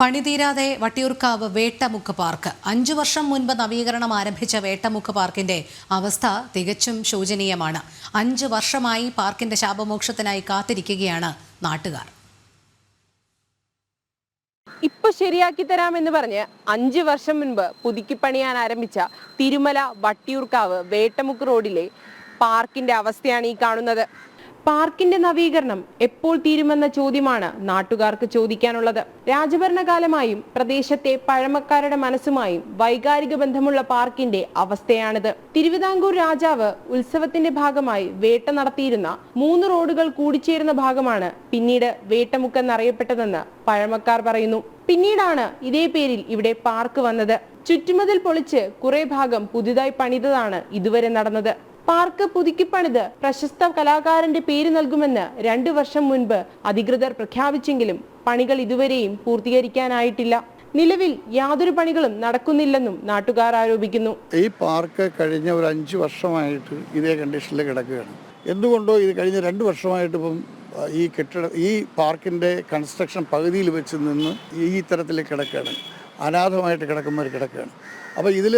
പണിതീരാതെ Vattiyoorkavu വേട്ടമുക്ക് park. അഞ്ചു വർഷം മുൻപ് നവീകരണം ആരംഭിച്ച വേട്ടമുക്ക് പാർക്കിന്റെ അവസ്ഥ തികച്ചും ശോചനീയമാണ്. അഞ്ചു വർഷമായി പാർക്കിന്റെ ശാപമോക്ഷത്തിനായി കാത്തിരിക്കുകയാണ് നാട്ടുകാർ. ഇപ്പൊ ശരിയാക്കി തരാമെന്ന് പറഞ്ഞ് അഞ്ച് വർഷം മുൻപ് പുതുക്കി പണിയാൻ ആരംഭിച്ച തിരുമല വട്ടിയൂർക്കാവ് വേട്ടമുക്ക് റോഡിലെ പാർക്കിന്റെ അവസ്ഥയാണ് ഈ കാണുന്നത്. പാർക്കിന്റെ നവീകരണം എപ്പോൾ തീരുമെന്ന ചോദ്യമാണ് നാട്ടുകാർക്ക് ചോദിക്കാനുള്ളത്. രാജഭരണകാലമായും പ്രദേശത്തെ പഴമക്കാരുടെ മനസ്സുമായും വൈകാരിക ബന്ധമുള്ള പാർക്കിന്റെ അവസ്ഥയാണിത്. തിരുവിതാംകൂർ രാജാവ് ഉത്സവത്തിന്റെ ഭാഗമായി വേട്ട നടത്തിയിരുന്ന മൂന്ന് റോഡുകൾ കൂടിച്ചേരുന്ന ഭാഗമാണ് പിന്നീട് വേട്ടമുക്കെന്നറിയപ്പെട്ടതെന്ന് പഴമക്കാർ പറയുന്നു. പിന്നീടാണ് ഇതേ പേരിൽ ഇവിടെ പാർക്ക് വന്നത്. ചുറ്റുമതിൽ പൊളിച്ച് കുറെ ഭാഗം പുതുതായി പണിതതാണ് ഇതുവരെ നടന്നത്. പാർക്ക് പുതുക്കിപ്പണിത് പ്രശസ്ത കലാകാരന്റെ പേര് നൽകുമെന്ന് രണ്ടു വർഷം മുൻപ് അധികൃതർ പ്രഖ്യാപിച്ചെങ്കിലും പണികൾ ഇതുവരെയും പൂർത്തീകരിക്കാനായിട്ടില്ല. നിലവിൽ യാതൊരു പണികളും നടക്കുന്നില്ലെന്നും നാട്ടുകാർ ആരോപിക്കുന്നു. ഈ പാർക്ക് കഴിഞ്ഞ ഒരു അഞ്ച് വർഷമായിട്ട് ഇതേ കണ്ടീഷനിൽ കിടക്കുകയാണ്. എന്തുകൊണ്ടോ ഇത് കഴിഞ്ഞ രണ്ട് വർഷമായിട്ട് ഇപ്പം ഈ കെട്ടിട ഈ പാർക്കിന്റെ കൺസ്ട്രക്ഷൻ പകുതിയിൽ വെച്ച് നിന്ന് ഈ തരത്തിൽ കിടക്കുകയാണ്. അനാഥമായിട്ട് കിടക്കുന്ന ഒരു കിടക്കുകയാണ് അപ്പോൾ ഇതിൽ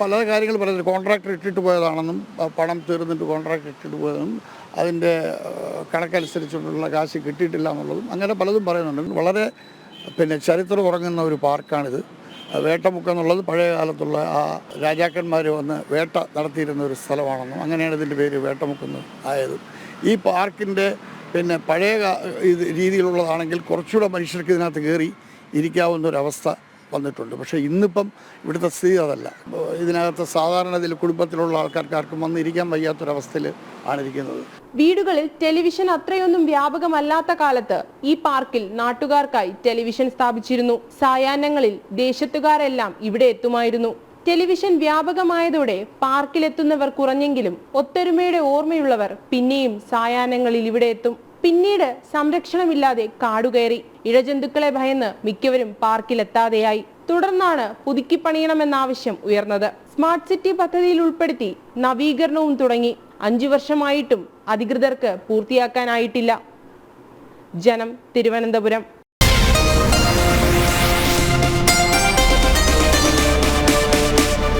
പല കാര്യങ്ങൾ പറയുന്നത് കോൺട്രാക്ട് ഇട്ടിട്ട് പോയതാണെന്നും പണം തീർന്നിട്ട് കോൺട്രാക്ട് ഇട്ടിട്ട് പോയതെന്നും അതിന്റെ കണക്കനുസരിച്ചുള്ള കാശ് കിട്ടിയിട്ടില്ല എന്നുള്ളതും അങ്ങനെ പലതും പറയുന്നുണ്ട്. വളരെ പിന്നെ ചരിത്രം ഉറങ്ങുന്ന ഒരു പാർക്കാണിത്. വേട്ടമുക്ക് എന്നുള്ളത് പഴയ കാലത്തുള്ള ആ രാജാക്കന്മാർ വന്ന് വേട്ട നടത്തിയിരുന്ന ഒരു സ്ഥലമാണെന്നും അങ്ങനെയാണ് ഇതിന്റെ പേര് വേട്ടമുക്കെന്ന് ആയത്. ഈ പാർക്കിന്റെ പിന്നെ പഴയ രീതിയിലുള്ളതാണെങ്കിൽ കുറച്ചുകൂടെ മനുഷ്യർക്ക് ഇതിനകത്ത് കയറി ഇരിക്കാവുന്ന ഒരു അവസ്ഥ വന്നിട്ടുണ്ട്. പക്ഷേ ഇന്നിപ്പം ഇവിടുത്തെ സ്ഥിതി അതല്ല. ഇതിനകത്ത് സാധാരണ ഇതിൽ കുടുംബത്തിലുള്ള ആൾക്കാർക്ക് ആർക്കും വന്ന് ഇരിക്കാൻ വയ്യാത്തൊരവസ്ഥയിൽ ആണ് ഇരിക്കുന്നത് വീടുകളിൽ ടെലിവിഷൻ അത്രയൊന്നും വ്യാപകമല്ലാത്ത കാലത്ത് ഈ പാർക്കിൽ നാട്ടുകാർക്കായി ടെലിവിഷൻ സ്ഥാപിച്ചിരുന്നു. സായാഹ്നങ്ങളിൽ ദേശത്തുകാരെല്ലാം ഇവിടെ എത്തുമായിരുന്നു. ടെലിവിഷൻ വ്യാപകമായതോടെ പാർക്കിലെത്തുന്നവർ കുറഞ്ഞെങ്കിലും ഒത്തൊരുമയുടെ ഓർമ്മയുള്ളവർ പിന്നെയും സായാഹ്നങ്ങളിൽ ഇവിടെ എത്തും. പിന്നീട് സംരക്ഷണമില്ലാതെ കാടുകയറി. ഇഴജന്തുക്കളെ ഭയന്ന് മിക്കവരും പാർക്കിലെത്താതെയായി. തുടർന്നാണ് പുതുക്കി പണിയണമെന്ന ആവശ്യം ഉയർന്നത്. സ്മാർട്ട് സിറ്റി പദ്ധതിയിൽ ഉൾപ്പെടുത്തി നവീകരണവും തുടങ്ങി. അഞ്ചു വർഷമായിട്ടും അധികൃതർക്ക് പൂർത്തിയാക്കാനായിട്ടില്ല. ജനം തിരുവനന്തപുരം.